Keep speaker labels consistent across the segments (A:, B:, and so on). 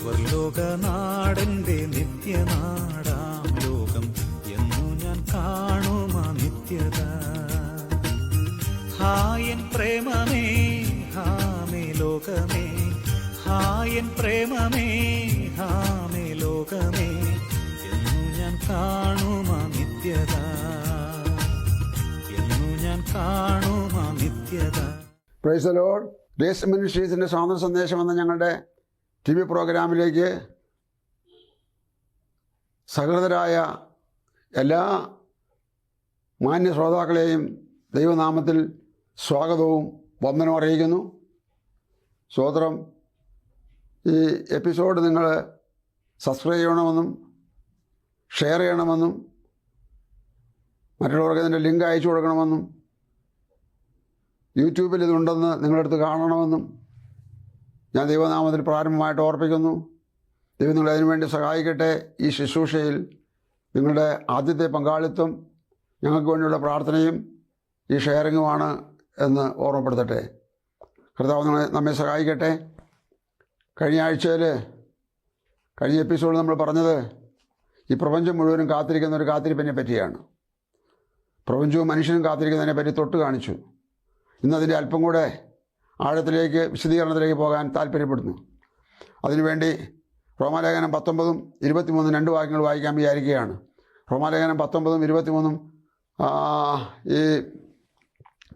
A: സ്വർലോകനാടന്റെ നിത്യനാടാം ലോകം എന്നു ഞാൻ കാണുമാ നിത്യത. ഹായൻ പ്രേമമേ ഹാമേ ലോകമേ ഹായൻ പ്രേമമേ ഹാമേ ലോകമേ എന്നു ഞാൻ കാണുമാ നിത്യത. എന്നു ഞാൻ കാണുമാ നിത്യത.
B: പ്രൈസ് ലോഡ് ഗ്രേസ് മിനിസ്ട്രീസിന്റെ സ്വാതന്ത്ര്യ സന്ദേശം എന്ന ഞങ്ങളുടെ ടി വി പ്രോഗ്രാമിലേക്ക് സഹൃദരായ എല്ലാ മാന്യ ശ്രോതാക്കളെയും ദൈവനാമത്തിൽ സ്വാഗതവും വന്ദനവും അറിയിക്കുന്നു. സ്വോത്രം ഈ എപ്പിസോഡ് നിങ്ങൾ സബ്സ്ക്രൈബ് ചെയ്യണമെന്നും ഷെയർ ചെയ്യണമെന്നും മറ്റുള്ളവർക്ക് ഇതിന്റെ ലിങ്ക് അയച്ചു കൊടുക്കണമെന്നും യൂട്യൂബിൽ ഇതുണ്ടെന്ന് നിങ്ങളടുത്ത് കാണണമെന്നും ഞാൻ ദൈവനാമത്തിൽ പ്രാരംഭമായിട്ട് ഓർപ്പിക്കുന്നു. ദൈവം നിങ്ങളെ അതിനുവേണ്ടി സഹായിക്കട്ടെ ഈ ശുശ്രൂഷയിൽ. നിങ്ങളുടെ ആദ്യത്തെ പങ്കാളിത്തം ഞങ്ങൾക്ക് വേണ്ടിയുള്ള പ്രാർത്ഥനയും ഈ ഷെയറിങ്ങുമാണ് എന്ന് ഓർമ്മപ്പെടുത്തട്ടെ. കർത്താവ് നിങ്ങളെ നമ്മെ സഹായിക്കട്ടെ. കഴിഞ്ഞ ആഴ്ചയിൽ കഴിഞ്ഞ എപ്പിസോഡിൽ നമ്മൾ പറഞ്ഞത് ഈ പ്രപഞ്ചം മുഴുവനും കാത്തിരിക്കുന്ന ഒരു കാത്തിരിപ്പിനെ പറ്റിയാണ്. പ്രപഞ്ചവും മനുഷ്യനും കാത്തിരിക്കുന്നതിനെ പറ്റി തൊട്ട് കാണിച്ചു. ഇന്നതിന്റെ അല്പം കൂടെ ആഴത്തിലേക്ക് വിശദീകരണത്തിലേക്ക് പോകാൻ താല്പര്യപ്പെടുന്നു. അതിനുവേണ്ടി റോമാലേഖനം പത്തൊമ്പതും ഇരുപത്തിമൂന്നും രണ്ട് വാക്യങ്ങൾ വായിക്കാൻ വിചാരിക്കുകയാണ്. റോമാലേഖനം പത്തൊമ്പതും ഇരുപത്തിമൂന്നും ഈ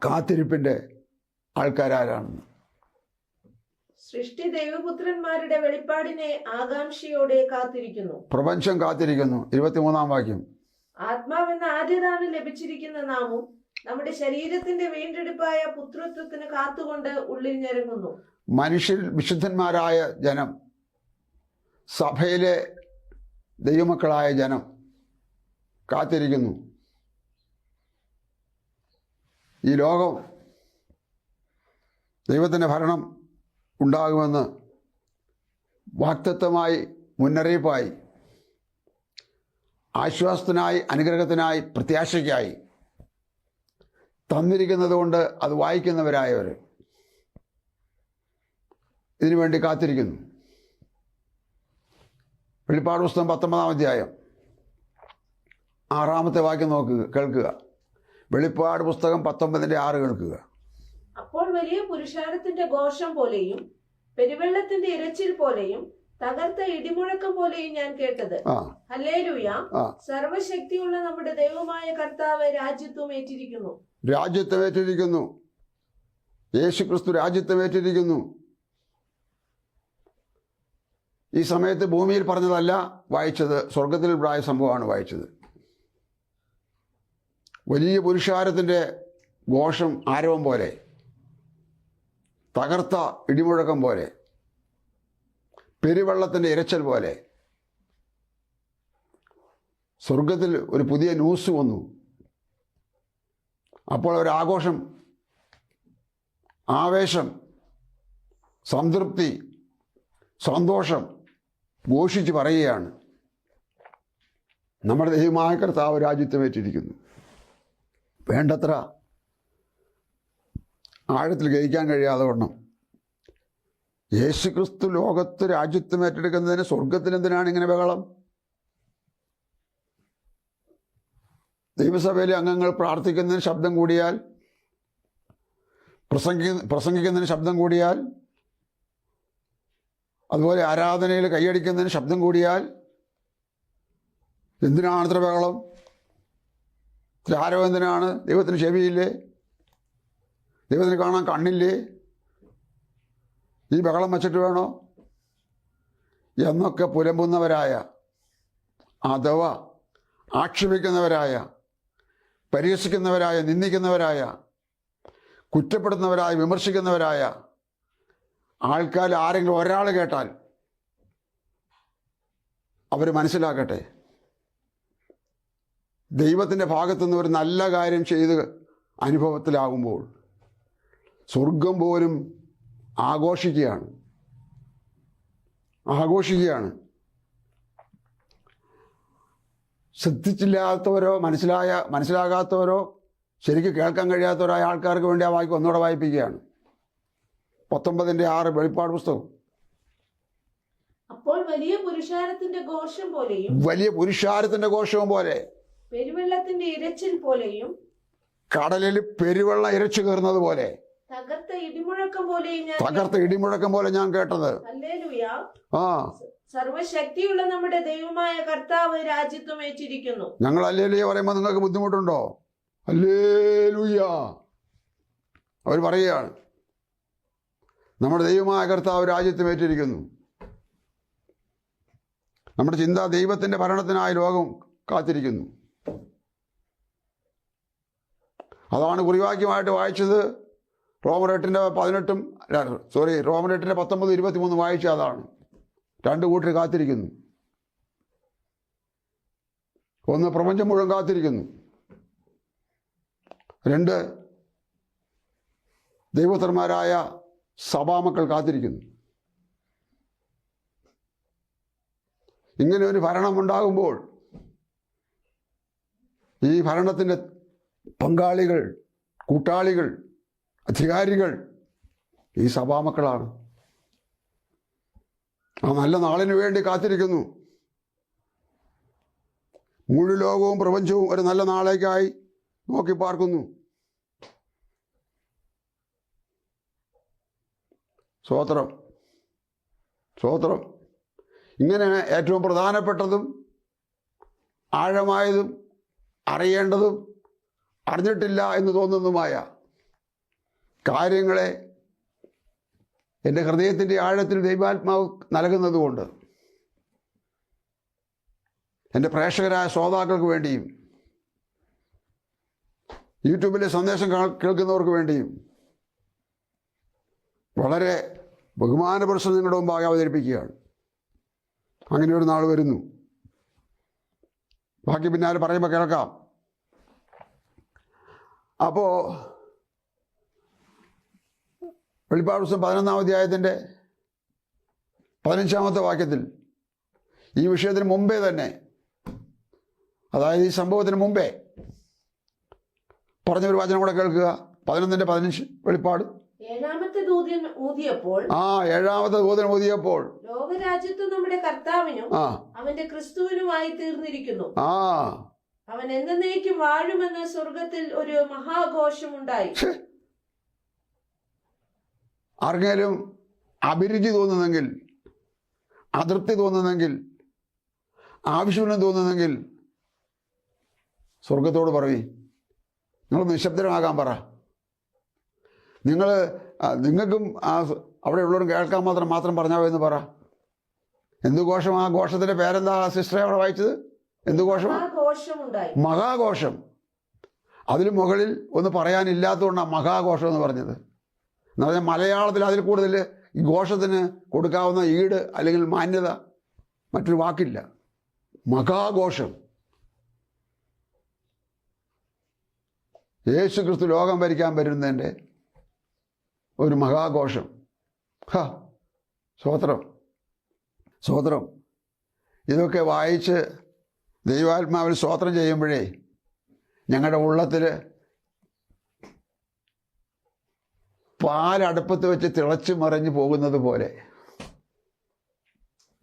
B: കാത്തിരിപ്പിന്റെ ആൾക്കാരാരാണെന്ന്
C: സൃഷ്ടി ദൈവപുത്രന്മാരുടെ വെളിപ്പാടിനെ ആകാംക്ഷയോടെ കാത്തിരിക്കുന്നു.
B: പ്രപഞ്ചം കാത്തിരിക്കുന്നു. ഇരുപത്തിമൂന്നാം വാക്യം.
C: ആത്മാവെന്ന ആദ്യദാനം ലഭിച്ചിരിക്കുന്ന നാമും നമ്മുടെ ശരീരത്തിന്റെ വീണ്ടെടുപ്പായ പുത്രത്വത്തിന് കാത്തുകൊണ്ട് ഉള്ളിൽ ഞെരുങ്ങുന്നു.
B: മനുഷ്യർ വിശുദ്ധന്മാരായ ജനം സഭയിലെ ദൈവമക്കളായ ജനം കാത്തിരിക്കുന്നു. ഈ ലോകം ദൈവത്തിന്റെ ഭരണം ഉണ്ടാകുമെന്ന് വാക്തത്വമായി മുന്നറിയിപ്പായി ആശ്വാസത്തിനായി അനുഗ്രഹത്തിനായി പ്രത്യാശയ്ക്കായി തന്നിരിക്കുന്നത് കൊണ്ട് അത് വായിക്കുന്നവരായവർ ഇതിനു വേണ്ടി കാത്തിരിക്കുന്നു. വെളിപ്പാട് പുസ്തകം പത്തൊമ്പതാം അധ്യായം. ആറാമത്തെ വാക്യം നോക്കുക കേൾക്കുക. വെളിപ്പാട് പുസ്തകം പത്തൊമ്പതിന്റെ ആറ് കേൾക്കുക.
C: അപ്പോൾ വലിയ പുരുഷാരത്തിന്റെ ഘോഷം പോലെയും പെരുവെള്ളത്തിന്റെ ഇരച്ചിൽ പോലെയും തകർത്ത ഇടിമുഴക്കം പോലെയും ഞാൻ കേട്ടത്.
B: ആ.
C: ഹല്ലേലൂയ. സർവശക്തിയുള്ള നമ്മുടെ ദൈവമായ കർത്താവ് രാജ്യത്വം ഏറ്റിരിക്കുന്നു
B: രാജ്യത്വം ഏറ്റിരിക്കുന്നു യേശുക്രിസ്തു രാജ്യത്വം ഏറ്റിരിക്കുന്നു ഈ സമയത്ത് ഭൂമിയിൽ പറഞ്ഞതല്ല വായിച്ചത്. സ്വർഗത്തിൽ പ്രായ സംഭവമാണ് വായിച്ചത്. വലിയ പുരുഷാരത്തിന്റെ ഘോഷം ആരവം പോലെ തകർത്ത ഇടിമുഴക്കം പോലെ പെരുവെള്ളത്തിന്റെ ഇരച്ചൽ പോലെ. സ്വർഗത്തിൽ ഒരു പുതിയ ന്യൂസ് വന്നു. അപ്പോൾ ഒരു ആഘോഷം ആവേശം സംതൃപ്തി സന്തോഷം ഘോഷിച്ച് പറയുകയാണ്. നമ്മുടെ ദൈവമായ കർത്താവ് രാജ്യത്വമേറ്റിരിക്കുന്നു വേണ്ടത്ര ആഴത്തിൽ ഗ്രഹിക്കാൻ കഴിയാതെ വണ്ണം. യേശുക്രിസ്തു ലോകത്ത് രാജ്യത്വം ഏറ്റെടുക്കുന്നതിന് സ്വർഗത്തിനെന്തിനാണ് ഇങ്ങനെ ബഹളം? ദൈവസഭയിലെ അംഗങ്ങൾ പ്രാർത്ഥിക്കുന്നതിന് ശബ്ദം കൂടിയാൽ പ്രസംഗി പ്രസംഗിക്കുന്നതിന് ശബ്ദം കൂടിയാൽ അതുപോലെ ആരാധനയിൽ കൈയടിക്കുന്നതിന് ശബ്ദം കൂടിയാൽ എന്തിനാണ് ഇത്ര ബഹളം? ആരവം എന്തിനാണ്? ദൈവത്തിന് ചെവിയില്ലേ ദൈവത്തിന് കാണാൻ കണ്ണില്ലേ? ഈ ബഹളം വച്ചിട്ട് വേണോ? എന്നൊക്കെ പുലമ്പുന്നവരായ അഥവാ ആക്ഷേപിക്കുന്നവരായ പരിഹസിക്കുന്നവരായ നിന്ദിക്കുന്നവരായ കുറ്റപ്പെടുന്നവരായ വിമർശിക്കുന്നവരായ ആൾക്കാർ ആരെങ്കിലും ഒരാൾ കേട്ടാൽ അവർ മനസ്സിലാക്കട്ടെ. ദൈവത്തിന്റെ ഭാഗത്തുനിന്ന് ഒരു നല്ല കാര്യം ചെയ്ത് അനുഭവത്തിലാകുമ്പോൾ സ്വർഗം പോലും ആഘോഷിക്കുകയാണ്. ആഘോഷിക്കുകയാണ്. ശ്രദ്ധിച്ചില്ലാത്തവരോ മനസ്സിലായ മനസ്സിലാകാത്തവരോ ശരിക്കും കേൾക്കാൻ കഴിയാത്തവരായ ആൾക്കാർക്ക് വേണ്ടി ആ വായിക്ക് ഒന്നുകൂടെ വായിപ്പിക്കുകയാണ്. പത്തൊമ്പതിന്റെ ആറ് വെളിപ്പാട് പുസ്തകം.
C: അപ്പോൾ വലിയ പുരുഷാരത്തിന്റെ ഘോഷം പോലെയും
B: വലിയ പുരുഷാരത്തിന്റെ ഘോഷവും പോലെ.
C: പെരുവെള്ളത്തിന്റെ ഇരച്ചിൽ പോലെയും
B: കടലിൽ പെരുവെള്ളം ഇരച്ചു കയറുന്നത് പോലെ.
C: തകർത്ത ഇടിമുഴക്കം
B: പോലെ ഞാൻ കേട്ടത്. ആ.
C: സർവശക്തിയുള്ള നമ്മുടെ ദൈവമായ കർത്താവ് രാജ്യത്വം ഏറ്റിരിക്കുന്നു.
B: ഞങ്ങൾ അല്ലേലൂയ പറയുമ്പോൾ നിങ്ങൾക്ക് ബുദ്ധിമുട്ടുണ്ടോ? അല്ലേലൂയ അവർ പറയുകയാണ് നമ്മുടെ ദൈവമായ കർത്താവ് രാജ്യത്വം ഏറ്റിരിക്കുന്നു. നമ്മുടെ ചിന്ത ദൈവത്തിന്റെ ഭരണത്തിനായി ലോകം കാത്തിരിക്കുന്നു. അതാണ് കുറിവാക്യമായിട്ട് വായിച്ചത്. റോമർ എട്ടിന്റെ പതിനെട്ടും സോറി റോമർ എട്ടിന്റെ പത്തൊമ്പത് ഇരുപത്തി മൂന്ന് വായിച്ച അതാണ്. രണ്ട് കൂട്ടർ കാത്തിരിക്കുന്നു. ഒന്ന് പ്രപഞ്ചം മുഴുവൻ കാത്തിരിക്കുന്നു. രണ്ട് ദൈവത്തന്മാരായ സഭാമക്കൾ കാത്തിരിക്കുന്നു. ഇങ്ങനെ ഒരു ഭരണം ഉണ്ടാകുമ്പോൾ ഈ ഭരണത്തിന്റെ പങ്കാളികൾ കൂട്ടാളികൾ അധികാരികൾ ഈ സഭാമക്കളാണ് ആ നല്ല നാളിന് വേണ്ടി കാത്തിരിക്കുന്നു. മുഴു ലോകവും പ്രപഞ്ചവും ഒരു നല്ല നാളേക്കായി നോക്കി പാർക്കുന്നു. സ്വോത്രം. സ്വോത്രം. ഇങ്ങനെ ഏറ്റവും പ്രധാനപ്പെട്ടതും ആഴമായതും അറിയേണ്ടതും അറിഞ്ഞിട്ടില്ല എന്ന് തോന്നുന്നതുമായ കാര്യങ്ങളെ എന്റെ ഹൃദയത്തിന്റെ ആഴത്തിൽ ദൈവാത്മാവ് നൽകുന്നതുകൊണ്ട് എന്റെ പ്രേക്ഷകരായ ശ്രോതാക്കൾക്ക് വേണ്ടിയും യൂട്യൂബിലെ സന്ദേശം കേൾക്കുന്നവർക്ക് വേണ്ടിയും വളരെ ബഹുമാനപുരുഷം നിങ്ങളുടെ മുമ്പാകെ അവതരിപ്പിക്കുകയാണ്. അങ്ങനെ ഒരു നാൾ വരുന്നു. ബാക്കി പിന്നാലെ പറയുമ്പോൾ കേൾക്കാം. അപ്പോൾ വെളിപ്പാട് ദിവസം പതിനൊന്നാം അധ്യായത്തിന്റെ പതിനഞ്ചാമത്തെ വാക്യത്തിൽ ഈ വിഷയത്തിന് മുമ്പേ തന്നെ അതായത് ഈ സംഭവത്തിന് മുമ്പേ പറഞ്ഞൊരു വചനം കൂടെ കേൾക്കുക. പതിനൊന്നിന്റെ പതിനഞ്ച് വെളിപ്പാട്.
C: ഏഴാമത്തെ ദൂതൻ ഊതിയപ്പോൾ
B: ആ ഏഴാമത്തെ ദൂതൻ ഊതിയപ്പോൾ
C: ലോകരാജ്യത്വം നമ്മുടെ കർത്താവിനും
B: ആ.
C: അവന്റെ ക്രിസ്തുവിനുമായി തീർന്നിരിക്കുന്നു.
B: ആ.
C: അവൻ എന്നേക്കും വാഴുമെന്ന് സ്വർഗത്തിൽ ഒരു മഹാഘോഷമുണ്ടായി.
B: ഛെ. ആർക്കെങ്കിലും അഭിരുചി തോന്നുന്നെങ്കിൽ അതൃപ്തി തോന്നുന്നെങ്കിൽ ആവശ്യമില്ലെന്ന് തോന്നുന്നെങ്കിൽ സ്വർഗത്തോട് പറവി നിങ്ങൾ നിശബ്ദരാകാൻ പറ. നിങ്ങൾ നിങ്ങൾക്കും ആ അവിടെയുള്ളവരും കേൾക്കാൻ മാത്രം മാത്രം പറഞ്ഞാൽ എന്ന് പറ. എന്ത് ഘോഷം? ആ ഘോഷത്തിന്റെ പേരെന്താ സിസ്റ്ററെ അവിടെ വായിച്ചത്? എന്ത് ഘോഷമാണ് മഹാഘോഷം. അതിന് മുകളിൽ ഒന്ന് പറയാനില്ലാത്തതുകൊണ്ടാണ് മഹാഘോഷം എന്ന് പറഞ്ഞത്. എന്ന് പറഞ്ഞാൽ മലയാളത്തിൽ അതിൽ കൂടുതൽ ഈ ഘോഷത്തിന് കൊടുക്കാവുന്ന ഈട് അല്ലെങ്കിൽ മാന്യത മറ്റൊരു വാക്കില്ല. മഹാഘോഷം. യേശു ക്രിസ്തു ലോകം ഭരിക്കാൻ വരുന്നതിന്റെ ഒരു മഹാഘോഷം. ഹ സ്വോത്രം സ്വോത്രം ഇതൊക്കെ വായിച്ച് ദൈവാത്മാവിൽ സ്വോത്രം ചെയ്യുമ്പോഴേ ഞങ്ങളുടെ ഉള്ളത്തിൽ പാലടുപ്പത്ത് വെച്ച് തിളച്ച് മറിഞ്ഞു പോകുന്നത് പോലെ.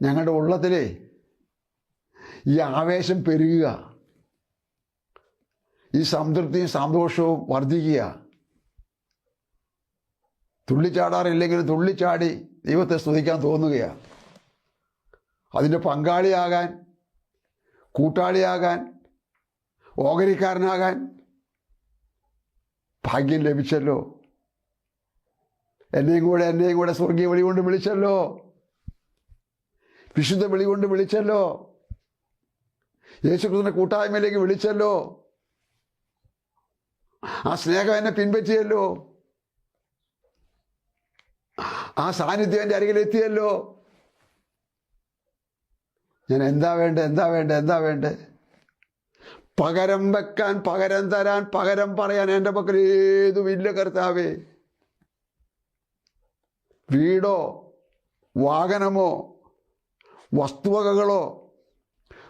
B: ഞങ്ങളുടെ ഉള്ളത്തിലേ ഈ ആവേശം പെരുകുക. ഈ സംതൃപ്തിയും സന്തോഷവും വർദ്ധിക്കുക. തുള്ളിച്ചാടാറില്ലെങ്കിലും തുള്ളിച്ചാടി ദൈവത്തെ സ്തുതിക്കാൻ തോന്നുകയാണ് അതിന്റെ പങ്കാളിയാകാൻ കൂട്ടാളിയാകാൻ ഓഹരിക്കാരനാകാൻ ഭാഗ്യം ലഭിച്ചല്ലോ. എന്നെയും കൂടെ എന്നെയും കൂടെ സ്വർഗീയ വിളി കൊണ്ട് വിളിച്ചല്ലോ. വിശുദ്ധ വിളി കൊണ്ട് വിളിച്ചല്ലോ. യേശുക്രിസ്തുവിന്റെ കൂട്ടായ്മയിലേക്ക് വിളിച്ചല്ലോ. ആ സ്നേഹം എന്നെ പിൻപറ്റിയല്ലോ. ആ സാന്നിധ്യം എന്റെ അരികിലെത്തിയല്ലോ ഞാൻ എന്താ വേണ്ട എന്താ വേണ്ട എന്താ വേണ്ടേ? പകരം വെക്കാൻ പകരം തരാൻ പകരം പറയാൻ എന്റെ പക്കൽ ഏതുമില്ല കർത്താവേ. വീടോ വാഹനമോ വസ്തുവകകളോ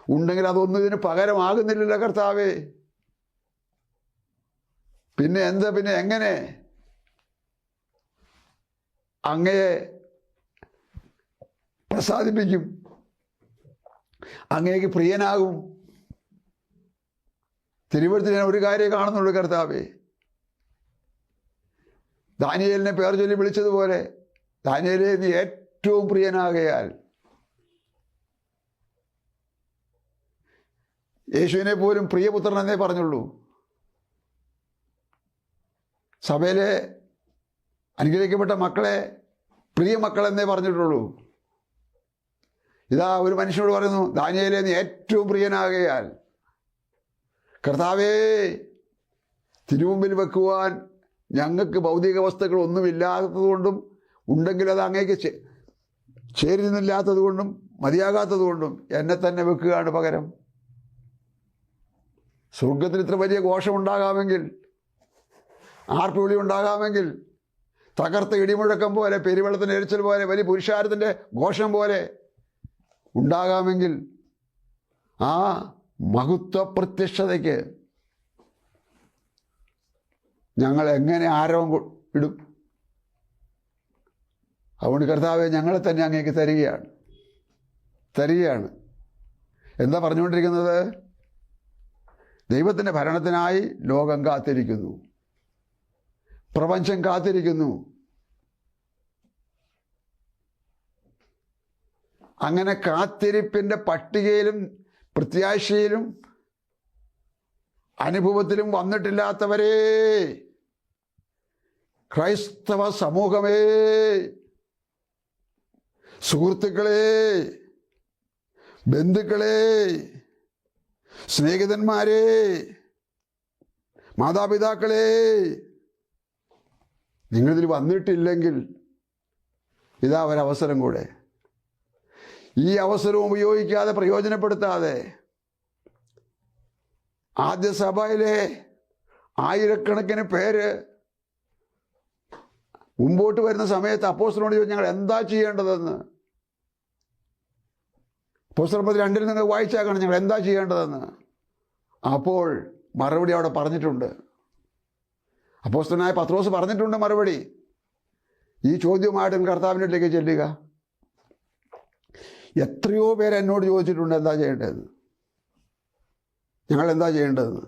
B: ഉണ്ടെങ്കിൽ അതൊന്നും ഇതിന് പകരമാകുന്നില്ലല്ലോ കർത്താവേ. പിന്നെ എന്താ പിന്നെ എങ്ങനെ? അങ്ങയെ പ്രസാദിപ്പിക്കും. അങ്ങേക്ക് പ്രിയനാകും. തിരുവഴുത്തിൽ ഞാൻ ഒരു കാര്യം കാണുന്നുള്ളൂ കർത്താവേ. ദാനിയലിനെ പേർ ചൊല്ലി വിളിച്ചതുപോലെ ദാനിയേലെ ഏറ്റവും പ്രിയനാകയാൽ യേശുവിനെ പോലും പ്രിയപുത്രൻ എന്നേ പറഞ്ഞുള്ളൂ. സഭയിലെ അനുഗ്രഹിക്കപ്പെട്ട മക്കളെ പ്രിയ മക്കളെന്നേ പറഞ്ഞിട്ടുള്ളൂ. ഇതാ ഒരു മനുഷ്യനോട് പറയുന്നു ദാനിയയിലെ നീ ഏറ്റവും പ്രിയനാകയാൽ കർത്താവേ തിരുമുമ്പിൽ വെക്കുവാൻ ഞങ്ങൾക്ക് ഭൗതിക വസ്തുക്കൾ ഒന്നുമില്ലാത്തതുകൊണ്ടും ഉണ്ടെങ്കിൽ അത് അങ്ങേക്ക് ചേരുന്നില്ലാത്തത് കൊണ്ടും മതിയാകാത്തത് കൊണ്ടും എന്നെ തന്നെ വെക്കുകയാണ് പകരം. സ്വർഗത്തിൽ ഇത്ര വലിയ ഘോഷമുണ്ടാകാമെങ്കിൽ ആർപ്പുവിളി ഉണ്ടാകാമെങ്കിൽ തകർത്ത ഇടിമുഴക്കം പോലെ പെരുവെള്ളത്തിന്റെ എരിച്ചൽ പോലെ വലിയ പുരുഷാരത്തിന്റെ ഘോഷം പോലെ ഉണ്ടാകാമെങ്കിൽ ആ മഹത്വ പ്രത്യക്ഷതയ്ക്ക് ഞങ്ങൾ എങ്ങനെ ആരവം ഇടും? അതുകൊണ്ട് കർത്താവെ ഞങ്ങളെ തന്നെ അങ്ങേക്ക് തരികയാണ്. തരികയാണ്. എന്താ പറഞ്ഞുകൊണ്ടിരിക്കുന്നത്? ദൈവത്തിന്റെ ഭരണത്തിനായി ലോകം കാത്തിരിക്കുന്നു. പ്രപഞ്ചം കാത്തിരിക്കുന്നു. അങ്ങനെ കാത്തിരിപ്പിന്റെ പട്ടികയിലും പ്രത്യാശയിലും അനുഭവത്തിലും വന്നിട്ടില്ലാത്തവരേ ക്രൈസ്തവ സമൂഹമേ സുഹൃത്തുക്കളെ ബന്ധുക്കളെ സ്നേഹിതന്മാരെ മാതാപിതാക്കളെ നിങ്ങളിതിൽ വന്നിട്ടില്ലെങ്കിൽ ഇതാ ഒരവസരം കൂടെ. ഈ അവസരം ഉപയോഗിക്കാതെ പ്രയോജനപ്പെടുത്താതെ ആദ്യ സഭയിലെ ആയിരക്കണക്കിന് പേര് മുമ്പോട്ട് വരുന്ന സമയത്ത് അപ്പോസ്റ്റലോട് ചോദിച്ചു ഞങ്ങൾ എന്താ ചെയ്യേണ്ടതെന്ന്? പുസ്തകത്തിൽ രണ്ടിൽ നിങ്ങൾ വായിച്ചേക്കണം ഞങ്ങൾ എന്താ ചെയ്യേണ്ടതെന്ന്. അപ്പോൾ മറുപടി അവിടെ പറഞ്ഞിട്ടുണ്ട്. അപ്പോസ്തനായ പത്രോസ് പറഞ്ഞിട്ടുണ്ട് മറുപടി. ഈ ചോദ്യവുമായിട്ട് അടുത്തേക്ക് ചെല്ലുക. എത്രയോ പേര് എന്നോട് ചോദിച്ചിട്ടുണ്ട് എന്താ ചെയ്യേണ്ടതെന്ന്. ഞങ്ങൾ എന്താ ചെയ്യേണ്ടതെന്ന്.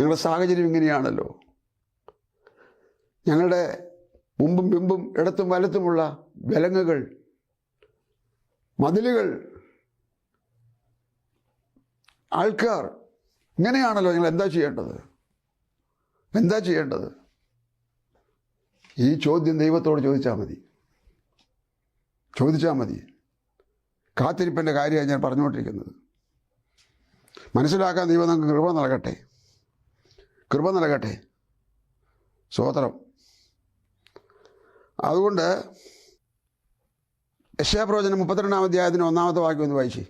B: ഞങ്ങളുടെ സാഹചര്യം ഇങ്ങനെയാണല്ലോ. ഞങ്ങളുടെ മുമ്പും പിമ്പും ഇടത്തും വലത്തുമുള്ള വിലങ്ങുകൾ മതിലുകൾ ആൾക്കാർ ഇങ്ങനെയാണല്ലോ നിങ്ങൾ എന്താ ചെയ്യേണ്ടത്? എന്താ ചെയ്യേണ്ടത്? ഈ ചോദ്യം ദൈവത്തോട് ചോദിച്ചാൽ മതി. ചോദിച്ചാൽ മതി. കാത്തിരിപ്പിന്റെ കാര്യമാണ് ഞാൻ പറഞ്ഞുകൊണ്ടിരിക്കുന്നത്. മനസ്സിലാക്കാൻ ദൈവം നമുക്ക് കൃപ നൽകട്ടെ. കൃപ നൽകട്ടെ. സ്വോത്രം അതുകൊണ്ട് യശാപ്രവചനം മുപ്പത്തിരണ്ടാം അധ്യായത്തിന് ഒന്നാമത്തെ വാക്യം ഒന്ന് വായിച്ചേ.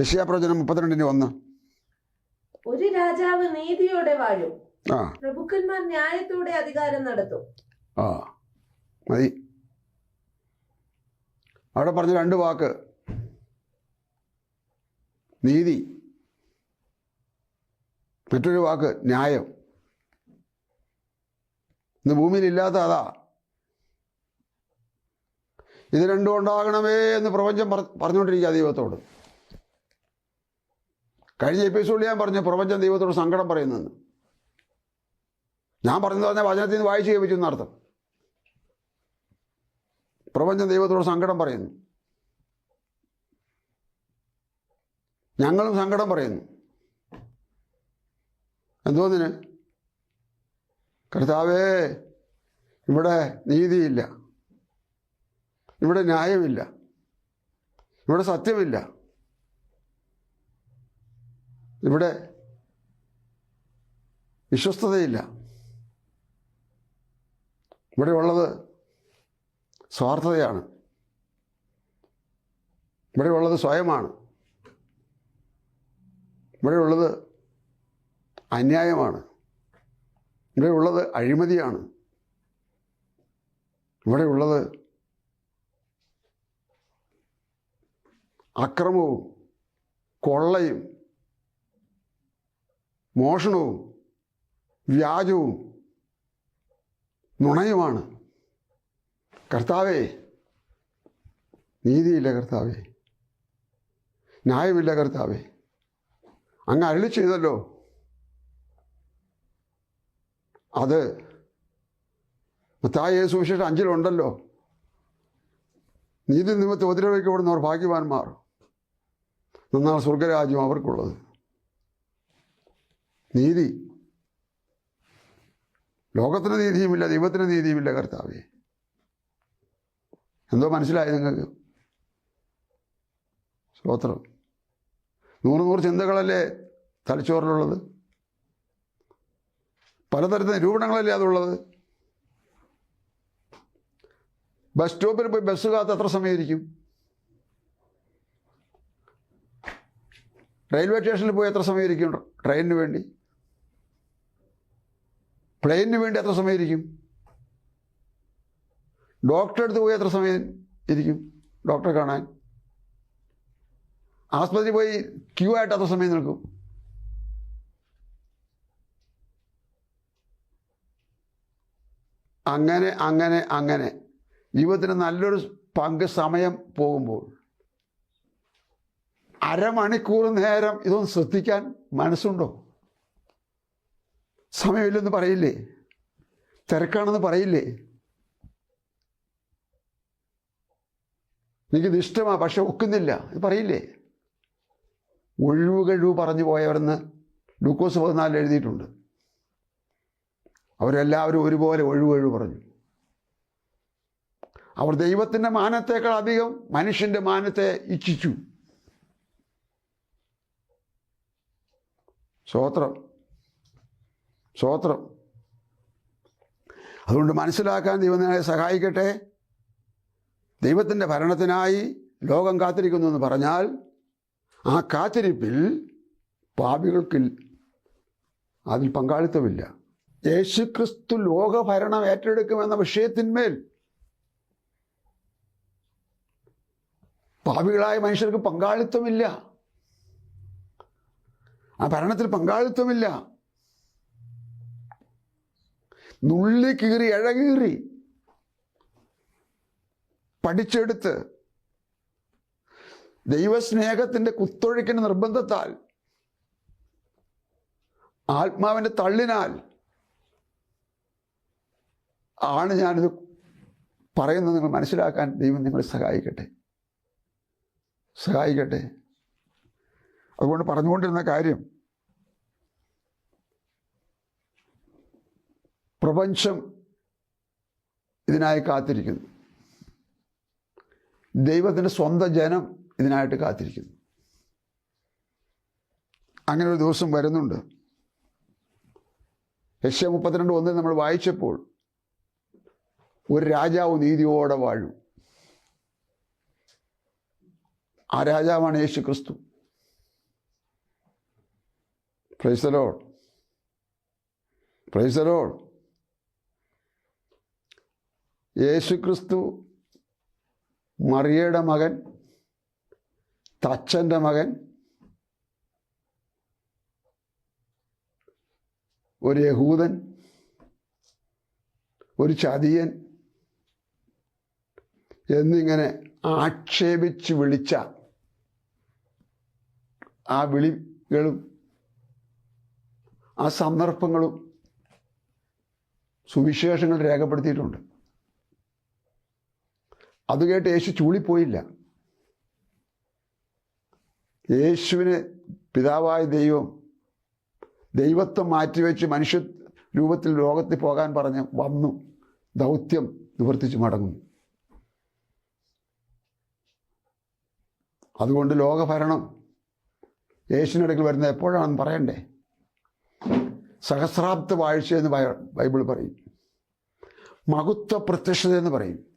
B: യശയാപ്രവചനം മുപ്പത്തിരണ്ടിന് ഒന്ന്
C: ഒരു രാജാവ് നീതിയോടെ വാഴും. പ്രഭുക്കന്മാർ ന്യായത്തോടെ അധികാരം നടത്തും.
B: ആ. മതി. അവിടെ പറഞ്ഞ രണ്ട് വാക്ക്. നീതി. മറ്റൊരു വാക്ക് ന്യായം. ഇന്ന് ഭൂമിയിൽ ഇല്ലാത്ത അതാ. ഇത് രണ്ടും ഉണ്ടാകണമേ എന്ന് പ്രപഞ്ചം പറ- പറഞ്ഞുകൊണ്ടിരിക്കുക ദൈവത്തോട്. കഴിഞ്ഞ എപ്പിസോഡിൽ ഞാൻ പറഞ്ഞു പ്രപഞ്ചം ദൈവത്തോട് സങ്കടം പറയുന്നെന്ന്. ഞാൻ പറഞ്ഞത് പറഞ്ഞ വചനത്തിൽ നിന്ന് വായിച്ചു കേൾപ്പിച്ചു എന്നർത്ഥം. പ്രപഞ്ചം ദൈവത്തോട് സങ്കടം പറയുന്നു. ഞങ്ങളും സങ്കടം പറയുന്നു. എന്തോന്നിന്? കർത്താവേ ഇവിടെ നീതിയില്ല. ഇവിടെ ന്യായമില്ല. ഇവിടെ സത്യമില്ല. ഇവിടെ വിശ്വസ്തതയില്ല. ഇവിടെ ഉള്ളത് സ്വാർത്ഥതയാണ്. ഇവിടെ ഉള്ളത് സ്വയമാണ്. ഇവിടെ ഉള്ളത് അന്യായമാണ്. ഇവിടെ ഉള്ളത് അഴിമതിയാണ്. ഇവിടെ ഉള്ളത് അക്രമവും കൊള്ളയും മോഷണവും വ്യാജവും നുണയുമാണ്. കർത്താവേ നീതിയില്ല കർത്താവേ. ന്യായമില്ല കർത്താവേ. അങ്ങ് അരളി ചെയ്തല്ലോ. അത് മത്തായ സുവിശേഷം അഞ്ചിലുണ്ടല്ലോ. നീതി നിമിത്തം ഉപദ്രവിക്കപ്പെടുന്നവർ ഭാഗ്യവാന്മാർ. നന്നാണ് സ്വർഗരാജ്യം അവർക്കുള്ളത്. നീതി. ലോകത്തിന് നീതിയുമില്ല ദൈവത്തിന് നീതിയുമില്ല കർത്താവേ. എന്തോ മനസ്സിലായി നിങ്ങൾക്ക്? സ്തോത്രം. നൂറ് നൂറ് ചിന്തകളല്ലേ തലച്ചോറിലുള്ളത്? പലതരത്തിൽ നിരൂപണങ്ങളല്ലേ അതുള്ളത്? ബസ് സ്റ്റോപ്പിൽ പോയി ബസ് കാത്ത് എത്ര സമയമായിരിക്കും? റെയിൽവേ സ്റ്റേഷനിൽ പോയി എത്ര സമയമായിരിക്കും ട്രെയിനിന് വേണ്ടി? പ്ലെയിനിന് വേണ്ടി എത്ര സമയം ഇരിക്കും ഡോക്ടറെ അടുത്ത് പോയി എത്ര സമയം ഇരിക്കും? ഡോക്ടറെ കാണാൻ. ആസ്പത്രി പോയി ക്യൂ ആയിട്ട് എത്ര സമയം നിൽക്കും? അങ്ങനെ അങ്ങനെ അങ്ങനെ. ജീവിതത്തിന് നല്ലൊരു പങ്ക് സമയം പോകുമ്പോൾ അരമണിക്കൂർ നേരം ഇതൊന്ന് ശ്രദ്ധിക്കാൻ മനസ്സുണ്ടോ? സമയമില്ലെന്ന് പറയില്ലേ? തിരക്കാണെന്ന് പറയില്ലേ? എനിക്ക് ഇഷ്ടമാണ് പക്ഷെ ഒക്കുന്നില്ല. ഇത് പറയില്ലേ? ഒഴിവ് കഴിവ് പറഞ്ഞു പോയവരെന്ന് ലൂക്കോസ് പതിനാലിൽ എഴുതിയിട്ടുണ്ട്. അവരെല്ലാവരും ഒരുപോലെ ഒഴിവ് കഴിവ് പറഞ്ഞു. അവർ ദൈവത്തിന്റെ മാനത്തേക്കാൾ അധികം മനുഷ്യന്റെ മാനത്തെ ഇച്ഛിച്ചു. സ്വോത്രം സ്വോത്രം അതുകൊണ്ട് മനസ്സിലാക്കാൻ ദൈവം നിങ്ങളെ സഹായിക്കട്ടെ. ദൈവത്തിന്റെ ഭരണത്തിനായി ലോകം കാത്തിരിക്കുന്നു എന്ന് പറഞ്ഞാൽ ആ കാത്തിരിപ്പിൽ പാപികൾക്ക് അതിൽ പങ്കാളിത്തമില്ല. യേശുക്രിസ്തു ലോകഭരണം ഏറ്റെടുക്കുമെന്ന വിഷയത്തിന്മേൽ പാപികളായ മനുഷ്യർക്ക് പങ്കാളിത്തമില്ല. ആ ഭരണത്തിൽ പങ്കാളിത്തമില്ല. നുള്ളി കീറി ഇഴകീറി പഠിച്ചെടുത്ത് ദൈവസ്നേഹത്തിന്റെ കുത്തൊഴുക്കിന്റെ നിർബന്ധത്താൽ ആത്മാവിന്റെ തള്ളിനാൽ ആണ് ഞാനിത് പറയുന്നത് നിങ്ങൾ മനസ്സിലാക്കാൻ ദൈവം നിങ്ങളെ സഹായിക്കട്ടെ. സഹായിക്കട്ടെ. അതുകൊണ്ട് പറഞ്ഞുകൊണ്ടിരുന്ന കാര്യം പ്രപഞ്ചം ഇതിനായി കാത്തിരിക്കുന്നു. ദൈവത്തിന്റെ സ്വന്തം ജനം ഇതിനായിട്ട് കാത്തിരിക്കുന്നു. അങ്ങനെ ഒരു ദിവസം വരുന്നുണ്ട്. യശ്യ മുപ്പത്തിരണ്ട് ഒന്നിൽ നമ്മൾ വായിച്ചപ്പോൾ ഒരു രാജാവ് നീതിയോടെ വാഴും. ആ രാജാവാണ് യേശു ക്രിസ്തു പ്രൈസലോൾ പ്രൈസലോൾ യേശു ക്രിസ്തു മറിയയുടെ മകൻ തച്ചന്റെ മകൻ ഒരു യഹൂദൻ ഒരു ചതിയൻ എന്നിങ്ങനെ ആക്ഷേപിച്ച് വിളിച്ച ആ വിളികളും ആ സന്ദർഭങ്ങളും സുവിശേഷങ്ങൾ രേഖപ്പെടുത്തിയിട്ടുണ്ട്. അത് കേട്ട് യേശു ചൂളിപ്പോയില്ല. യേശുവിന് പിതാവായ ദൈവം ദൈവത്വം മാറ്റിവെച്ച് മനുഷ്യ രൂപത്തിൽ ലോകത്തിൽ പോകാൻ പറഞ്ഞ് വന്നു. ദൗത്യം നിവർത്തിച്ച് മടങ്ങുന്നു അതുകൊണ്ട് ലോകഭരണം യേശുവിനടുക്കൽ വരുന്ന എപ്പോഴാണെന്ന് പറയണ്ടേ? സഹസ്രാബ്ദ വാഴ്ച എന്ന് ബൈബിൾ പറയും. മഹത്വ പ്രത്യക്ഷത എന്ന് പറയും.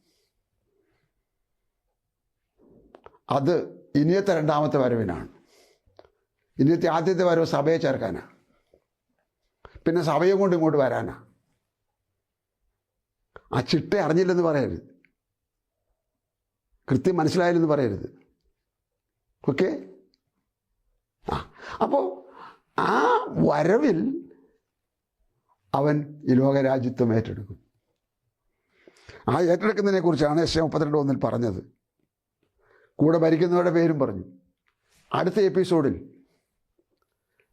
B: അത് ഇനിയത്തെ രണ്ടാമത്തെ വരവിനാണ്. ഇനിയത്തെ ആദ്യത്തെ വരവ് സഭയെ ചേർക്കാനാ. പിന്നെ സഭയും കൊണ്ട് ഇങ്ങോട്ട് വരാനാ. ആ ചിട്ട അറിഞ്ഞില്ലെന്ന് പറയരുത്. കൃത്യം മനസ്സിലായില്ലെന്ന് പറയരുത്. ഓക്കെ? ആ അപ്പോൾ ആ വരവിൽ അവൻ ഈ ലോകരാജ്യത്വം ഏറ്റെടുക്കും. ആ ഏറ്റെടുക്കുന്നതിനെ കുറിച്ചാണ് എസ് മുപ്പത്തിരണ്ട് ഒന്നിൽ പറഞ്ഞത്. കൂടെ ഭരിക്കുന്നവരുടെ പേരും പറഞ്ഞു. അടുത്ത എപ്പിസോഡിൽ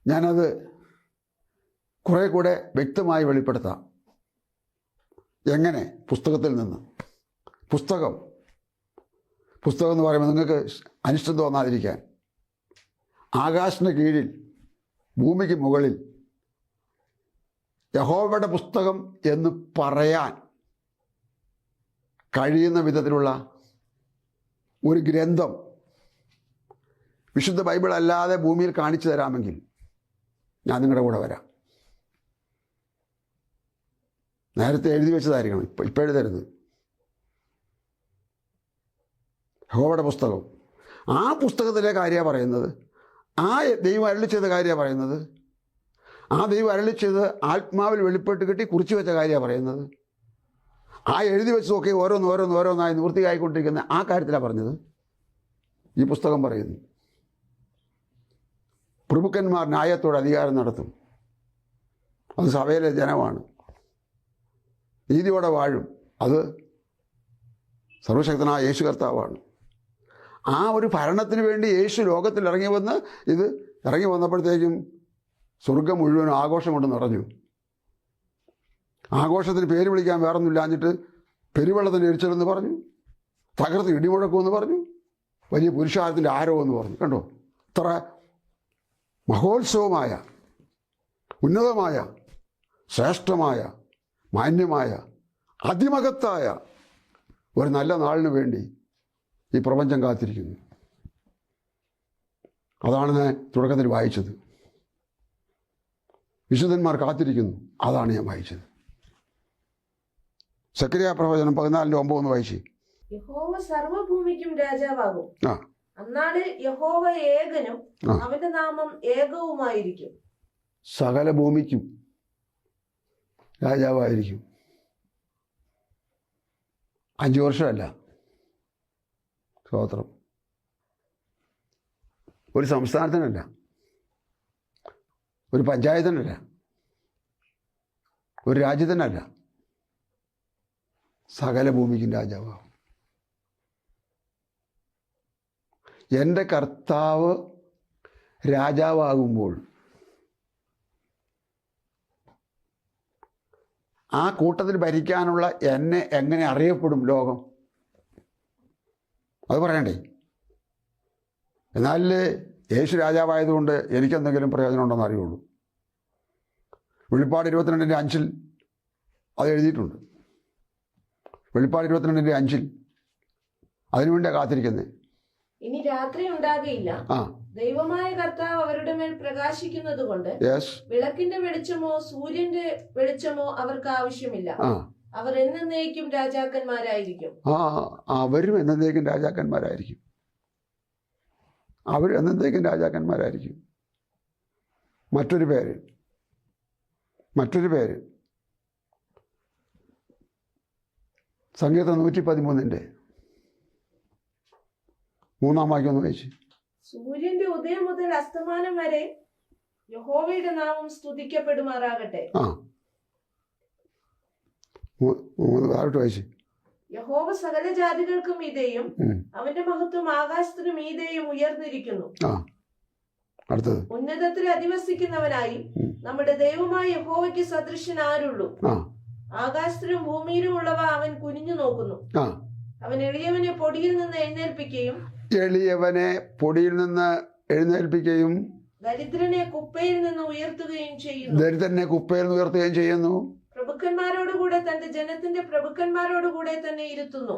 B: ഞാനത് കുറേ കൂടെ വ്യക്തമായി വെളിപ്പെടുത്താം. എങ്ങനെ? പുസ്തകത്തിൽ നിന്ന്. പുസ്തകം. പുസ്തകം എന്ന് പറയുമ്പോൾ നിങ്ങൾക്ക് അനിഷ്ടം തോന്നാതിരിക്കാൻ. ആകാശത്തിന് കീഴിൽ ഭൂമിക്ക് മുകളിൽ യഹോവയുടെ പുസ്തകം എന്ന് പറയാൻ കഴിയുന്ന വിധത്തിലുള്ള ഒരു ഗ്രന്ഥം വിശുദ്ധ ബൈബിൾ അല്ലാതെ ഭൂമിയിൽ കാണിച്ചു തരാമെങ്കിൽ ഞാൻ നിങ്ങളുടെ കൂടെ വരാം. നേരത്തെ എഴുതി വെച്ചതായിരിക്കണം. ഇപ്പം ഇപ്പം എഴുതരുത്. ഹോവയുടെ പുസ്തകം. ആ പുസ്തകത്തിലെ കാര്യമാണ് പറയുന്നത്? ആ ദൈവം അരളി ചെയ്ത കാര്യമാണ് പറയുന്നത്? ആ ദൈവം അരളി ചെയ്ത് ആത്മാവിൽ വെളിപ്പെട്ട് കിട്ടി കുറിച്ചു വെച്ച കാര്യമാണ് പറയുന്നത്? ആ എഴുതി വെച്ച് നോക്കി ഓരോന്ന് ഓരോന്ന് ഓരോന്നായി നിവൃത്തിയായിക്കൊണ്ടിരിക്കുന്ന ആ കാര്യത്തിലാണ് പറഞ്ഞത്. ഈ പുസ്തകം പറയുന്നു. പ്രഭുക്കന്മാർ ന്യായത്തോടെ അധികാരം നടത്തും. അത് സഭയിലെ ജനമാണ്. നീതിയോടെ വാഴും. അത് സർവശക്തനായ യേശു കർത്താവാണ്. ആ ഒരു ഭരണത്തിന് വേണ്ടി യേശു ലോകത്തിൽ ഇറങ്ങി വന്ന് ഇത് ഇറങ്ങി വന്നപ്പോഴത്തേക്കും സ്വർഗം മുഴുവൻ ആഘോഷം കൊണ്ട് നിറഞ്ഞു. ആഘോഷത്തിന് പേര് വിളിക്കാൻ വേറൊന്നുമില്ലാഞ്ഞിട്ട് പെരുവെള്ളത്തിന് എരിച്ചതെന്ന് പറഞ്ഞു. തകർത്ത് ഇടിമുഴക്കുമെന്ന് പറഞ്ഞു. വലിയ പുരുഷാരത്തിന്റെ ആരവമെന്ന് പറഞ്ഞു. കണ്ടോ? ഇത്ര മഹോത്സവമായ ഉന്നതമായ ശ്രേഷ്ഠമായ മാന്യമായ അതിമഹത്തായ ഒരു നല്ല നാളിന് വേണ്ടി ഈ പ്രപഞ്ചം കാത്തിരിക്കുന്നു. അതാണ് ഞാൻ തുടക്കത്തിൽ വായിച്ചത്. വിശുദ്ധന്മാർ കാത്തിരിക്കുന്നു. അതാണ് ഞാൻ വായിച്ചത്. സക്രിയ പ്രവചനം പതിനാലിന്റെ ഒമ്പത് ഒന്ന് വായിച്ചു.
C: യഹോവ സർവഭൂമിക്കും രാജാവാകും.
B: ആ.
C: അന്നാളിൽ യഹോവ ഏകനും അവന്റെ നാമം ഏകവുമായിരിക്കും.
B: സകല ഭൂമിക്കും രാജാവായിരിക്കും. അഞ്ച് വർഷമല്ല. സ്തോത്രം. ഒരു സംസ്ഥാനത്തിനല്ല. ഒരു പഞ്ചായത്തിനല്ല. ഒരു രാജ്യത്തിനല്ല. സകല ഭൂമിക്കും രാജാവാകും. എന്റെ കർത്താവ് രാജാവാകുമ്പോൾ ആ കൂട്ടത്തിൽ ഭരിക്കാനുള്ള എന്നെ എങ്ങനെ അറിയപ്പെടും ലോകം? അത് പറയണ്ടേ? എന്നാൽ യേശു രാജാവായതുകൊണ്ട് എനിക്കെന്തെങ്കിലും പ്രയോജനം ഉണ്ടെന്ന് അറിയുള്ളൂ. വെളിപ്പാട് ഇരുപത്തിരണ്ടിന്റെ അഞ്ചിൽ അത് എഴുതിയിട്ടുണ്ട്. വെളിപ്പാട് ഇരുപത്തിരണ്ടിന്റെ അഞ്ചിൽ. അതിനുവേണ്ടിയാണ് കാത്തിരിക്കുന്നത്
C: ഇനി രാത്രി
B: ഉണ്ടാകില്ല
C: ദൈവമായ കർത്താവ് അവരുടെ മേൽ പ്രകാശിക്കുന്നത് കൊണ്ട് വിളക്കിന്റെ വെളിച്ചമോ സൂര്യന്റെ വെളിച്ചമോ അവർക്ക് ആവശ്യമില്ല. അവർ എന്നേക്കും രാജാക്കന്മാരായിരിക്കും.
B: ആ അവരും എന്നേക്കും രാജാക്കന്മാരായിരിക്കും. അവർ എന്നേക്കും രാജാക്കന്മാരായിരിക്കും. മറ്റൊരു പേര്. മറ്റൊരു പേര്. സംഗീതം നൂറ്റി പതിമൂന്നിന്റെ മൂന്നാം വാക്യം ഒന്ന് വായിച്ചു
C: സൂര്യന്റെ ഉദയം മുതൽ അസ്തമാനം വരെ യഹോവയുടെ നാമം സ്തുതിക്കപ്പെടുമാറാകട്ടെ.
B: ആ. താഴോട്ട് വായിച്ച്
C: യഹോവ സകല ജാതികൾക്കും മീതെയും അവന്റെ മഹത്വം ആകാശത്തിനു മീതെയും ഉയർന്നിരിക്കുന്നു.
B: അടുത്തത്.
C: ഉന്നതത്തിൽ അധിവസിക്കുന്നവനായി നമ്മുടെ ദൈവമായ യഹോവയ്ക്ക് സദൃശൻ ആരുള്ളൂ.
B: ആ
C: ഭൂമിയിലും ഉള്ളവ അവൻ കുനിഞ്ഞു നോക്കുന്നു. അവൻ എളിയവനെ പൊടിയിൽ നിന്ന് എഴുന്നേൽപ്പിക്കുകയും
B: എളിയവനെ പൊടിയിൽ നിന്ന് എഴുന്നേൽപ്പിക്കുകയും
C: ദരിദ്രനെ കുപ്പയിൽ നിന്ന് ഉയർത്തുകയും ചെയ്യുന്നു.
B: ദരിദ്രനെ കുപ്പയിൽ നിന്ന് ഉയർത്തുകയും ചെയ്യുന്നു.
C: പ്രഭുക്കന്മാരോടുകൂടെ തന്റെ ജനത്തിന്റെ പ്രഭുക്കന്മാരോടുകൂടെ തന്നെ ഇരുത്തുന്നു.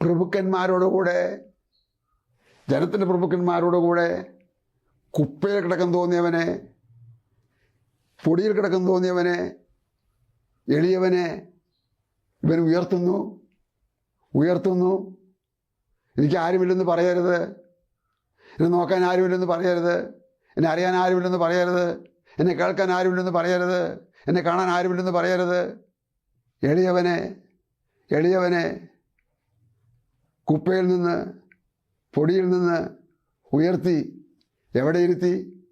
B: പ്രഭുക്കന്മാരോടുകൂടെ പ്രഭുക്കന്മാരോട് പ്രഭുക്കന്മാരോടുകൂടെ കുപ്പയിൽ കിടക്കാൻ തോന്നിയവനെ പൊടിയിൽ കിടക്കാൻ തോന്നിയവനെ എളിയവനെ ഇവൻ ഉയർത്തുന്നു ഉയർത്തുന്നു. എനിക്ക് ആരുമില്ലെന്ന് പറയരുത്. എന്നെ നോക്കാൻ ആരുമില്ലെന്ന് പറയരുത്. എന്നെ അറിയാൻ ആരുമില്ലെന്ന് പറയരുത്. എന്നെ കേൾക്കാൻ ആരുമില്ലെന്ന് പറയരുത്. എന്നെ കാണാൻ ആരുമില്ലെന്ന് പറയരുത്. എളിയവനെ എളിയവനെ കുപ്പയിൽ നിന്ന് പൊടിയിൽ നിന്ന് ഉയർത്തി എവിടെ ഇരുത്തി?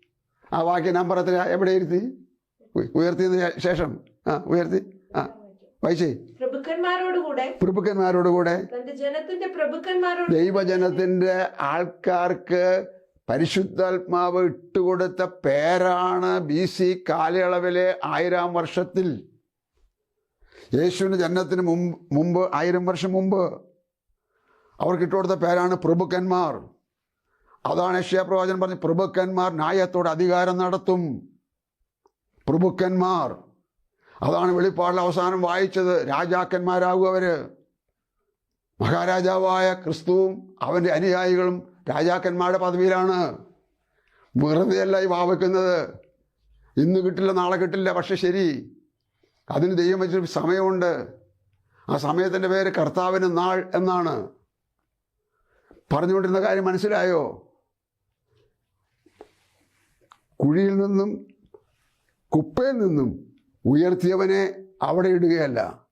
B: ആ വാക്യ നമ്പറത്തിൽ എവിടെ ഇരുത്തി? ഉയർത്തിയതിന് ശേഷം. ആ ഉയർത്തി. ആ വൈശേ
C: പ്രഭുക്കന്മാരോടുകൂടെ പ്രഭുക്കന്മാരോടുകൂടെ ദൈവജനത്തിന്റെ പ്രഭുക്കന്മാരോട്
B: ആൾക്കാർക്ക് പരിശുദ്ധാത്മാവ് ഇട്ടുകൊടുത്ത പേരാണ് ബി സി കാലയളവിലെ ആയിരം വർഷത്തിൽ. യേശുവിന്റെ ജനനത്തിന് മുമ്പ് മുമ്പ് ആയിരം വർഷം മുമ്പ് അവർക്ക് ഇട്ടുകൊടുത്ത പേരാണ് പ്രഭുക്കന്മാർ. അതാണ് യക്ഷ്യാപ്രവാചകൻ പറഞ്ഞ പ്രഭുക്കന്മാർ ന്യായത്തോട് അധികാരം നടത്തും. പ്രഭുക്കന്മാർ അതാണ് വെളിപ്പാടിൽ അവസാനം വായിച്ചത്. രാജാക്കന്മാരാകും അവർ. മഹാരാജാവായ ക്രിസ്തുവും അവന്റെ അനുയായികളും രാജാക്കന്മാരുടെ പദവിയിലാണ്. വെറുതെയല്ല ഈ വാവയ്ക്കുന്നത് ഇന്ന് കിട്ടില്ല നാളെ കിട്ടില്ല പക്ഷെ ശരി. അതിന് ദൈവം വെച്ചൊരു സമയമുണ്ട്. ആ സമയത്തിന്റെ പേര് കർത്താവിന് നാൾ എന്നാണ്. പറഞ്ഞുകൊണ്ടിരുന്ന കാര്യം മനസ്സിലായോ? കുഴിയിൽ നിന്നും കുപ്പയിൽ നിന്നും ഉയർത്തിയവനെ അവിടെ ഇടുകയല്ല.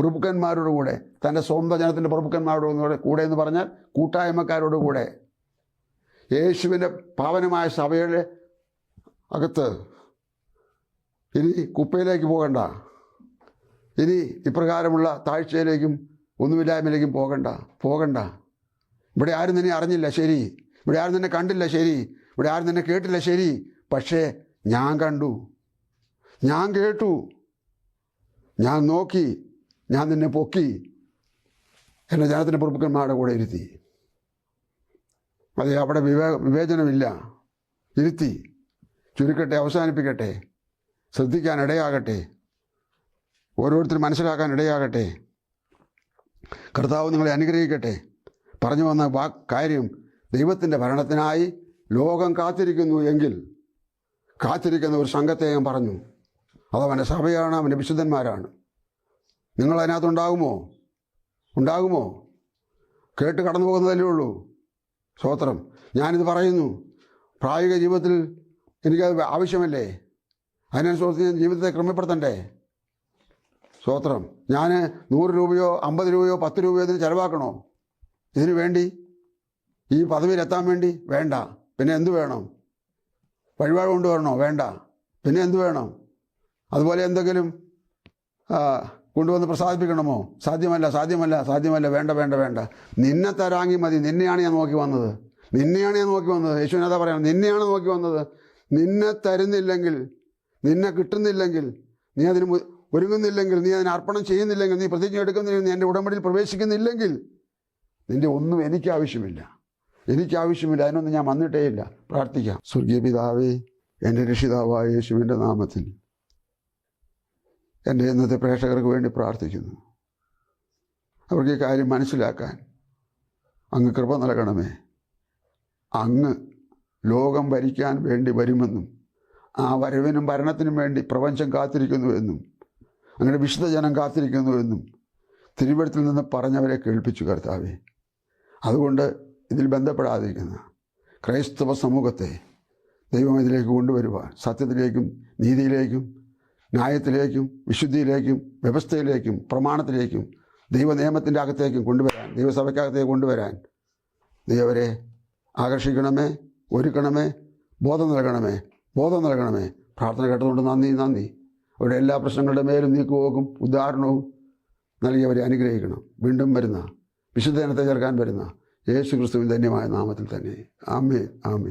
B: പ്രഭുക്കന്മാരോട് കൂടെ തന്റെ സ്വന്തം ജനത്തിന്റെ പ്രഭുക്കന്മാരോട് കൂടെ എന്ന് പറഞ്ഞാൽ കൂട്ടായ്മക്കാരോട് കൂടെ. യേശുവിന്റെ പാവനമായ സഭയുടെ അകത്ത്. ഇനി കുപ്പയിലേക്ക് പോകണ്ട. ഇനി ഇപ്രകാരമുള്ള താഴ്ചയിലേക്കും ഒന്നുമില്ലായ്മയിലേക്കും പോകണ്ട. പോകണ്ട. ഇവിടെ ആരും നിന്നെ അറിഞ്ഞില്ല ശരി. ഇവിടെ ആരും നിന്നെ കണ്ടില്ല ശരി. ഇവിടെ ആരും നിന്നെ കേട്ടില്ല ശരി. പക്ഷേ ഞാൻ കണ്ടു. ഞാൻ കേട്ടു. ഞാൻ നോക്കി. ഞാൻ നിന്നെ പൊക്കി. എന്റെ ജനത്തിന്റെ പ്രഭുക്കന്മാരുടെ കൂടെ ഇരുത്തി. അതെ അവിടെ വിവേ വിവേചനമില്ല. ഇരുത്തി. ചുരുക്കട്ടെ അവസാനിപ്പിക്കട്ടെ. ശ്രദ്ധിക്കാൻ ഇടയാകട്ടെ. ഓരോരുത്തരും മനസ്സിലാക്കാൻ ഇടയാകട്ടെ. കർത്താവ് നിങ്ങളെ അനുഗ്രഹിക്കട്ടെ. പറഞ്ഞു വന്ന വാ കാര്യം ദൈവത്തിന്റെ ഭരണത്തിനായി ലോകം കാത്തിരിക്കുന്നു എങ്കിൽ കാത്തിരിക്കുന്ന ഒരു സംഘത്തെ ഞാൻ പറഞ്ഞു. അത് അവന്റെ സഭയാണ് അവന്റെ വിശുദ്ധന്മാരാണ്. നിങ്ങൾ അതിനകത്തുണ്ടാകുമോ ഉണ്ടാകുമോ? കേട്ട് കടന്നു പോകുന്നതല്ലേ ഉള്ളൂ. സ്വോത്രം ഞാനിത് പറയുന്നു. പ്രായോഗിക ജീവിതത്തിൽ എനിക്കത് ആവശ്യമല്ലേ? അതിനനുസരിച്ച് ഞാൻ ജീവിതത്തെ ക്രമപ്പെടുത്തണ്ടേ? സ്വോത്രം ഞാൻ നൂറ് രൂപയോ അമ്പത് രൂപയോ പത്ത് രൂപയോ ഇതിന് ചിലവാക്കണോ? ഇതിനു വേണ്ടി? ഈ പദവിയിലെത്താൻ വേണ്ടി? വേണ്ട. പിന്നെ എന്ത് വേണം? വഴിപാട് കൊണ്ടുവരണോ? വേണ്ട. പിന്നെ എന്ത് വേണം? അതുപോലെ എന്തെങ്കിലും കൊണ്ടുവന്ന് പ്രസാദിപ്പിക്കണമോ? സാധ്യമല്ല സാധ്യമല്ല സാധ്യമല്ല വേണ്ട വേണ്ട വേണ്ട. നിന്നെ തരാങ്ങി മതി. നിന്നെയാണ് ഞാൻ നോക്കി വന്നത്. നിന്നെയാണ് ഞാൻ നോക്കി വന്നത്. യേശുവിനതാ പറയണം നിന്നെയാണ് നോക്കി വന്നത്. നിന്നെ തരുന്നില്ലെങ്കിൽ നിന്നെ കിട്ടുന്നില്ലെങ്കിൽ നീ അതിന് ഒരുങ്ങുന്നില്ലെങ്കിൽ നീ അതിന് അർപ്പണം ചെയ്യുന്നില്ലെങ്കിൽ നീ പ്രതിജ്ഞ എടുക്കുന്നില്ലെങ്കിൽ നീ എന്റെ ഉടമ്പടിയിൽ പ്രവേശിക്കുന്നില്ലെങ്കിൽ നിന്റെ ഒന്നും എനിക്ക് ആവശ്യമില്ല. എനിക്ക് ആവശ്യമില്ല. അതിനൊന്നും ഞാൻ വന്നിട്ടേ ഇല്ല പ്രാർത്ഥിക്കാം. സ്വർഗീയ പിതാവേ എന്റെ രക്ഷിതാവായ യേശുവിന്റെ നാമത്തിൽ എന്റെ ഇന്നത്തെ പ്രേക്ഷകർക്ക് വേണ്ടി പ്രാർത്ഥിക്കുന്നു. അവർക്ക് ഈ കാര്യം മനസ്സിലാക്കാൻ അങ്ങ് കൃപ നൽകണമേ. അങ്ങ് ലോകം ഭരിക്കാൻ വേണ്ടി വരുമെന്നും ആ വരവിനും ഭരണത്തിനും വേണ്ടി പ്രപഞ്ചം കാത്തിരിക്കുന്നുവെന്നും അങ്ങനെ വിശുദ്ധ ജനം കാത്തിരിക്കുന്നുവെന്നും തിരുവഴുത്തിൽ നിന്ന് പറഞ്ഞവരെ കേൾപ്പിച്ചു കർത്താവേ. അതുകൊണ്ട് ഇതിൽ ബന്ധപ്പെടാതിരിക്കുന്ന ക്രൈസ്തവ സമൂഹത്തെ ദൈവം ഇതിലേക്ക് കൊണ്ടുവരുവാൻ സത്യത്തിലേക്കും നീതിയിലേക്കും ന്യായത്തിലേക്കും വിശുദ്ധിയിലേക്കും വ്യവസ്ഥയിലേക്കും പ്രമാണത്തിലേക്കും ദൈവ നിയമത്തിന്റെ അകത്തേക്കും കൊണ്ടുവരാൻ ദൈവസഭയ്ക്കകത്തേക്ക് കൊണ്ടുവരാൻ നീ അവരെ ആകർഷിക്കണമേ ഒരുക്കണമേ ബോധം നൽകണമേ ബോധം നൽകണമേ. പ്രാർത്ഥന കേട്ടതുകൊണ്ട് നന്ദി നന്ദി. അവരുടെ എല്ലാ പ്രശ്നങ്ങളുടെ മേലും നീക്കുപോക്കും ഉദാഹരണവും നൽകി അവരെ അനുഗ്രഹിക്കണം. വീണ്ടും വരുന്ന വിശുദ്ധനത്തെ ചേർക്കാൻ വരുന്ന യേശു ക്രിസ്തുവിൻ ധന്യമായ നാമത്തിൽ തന്നെ. ആമേ ആമേ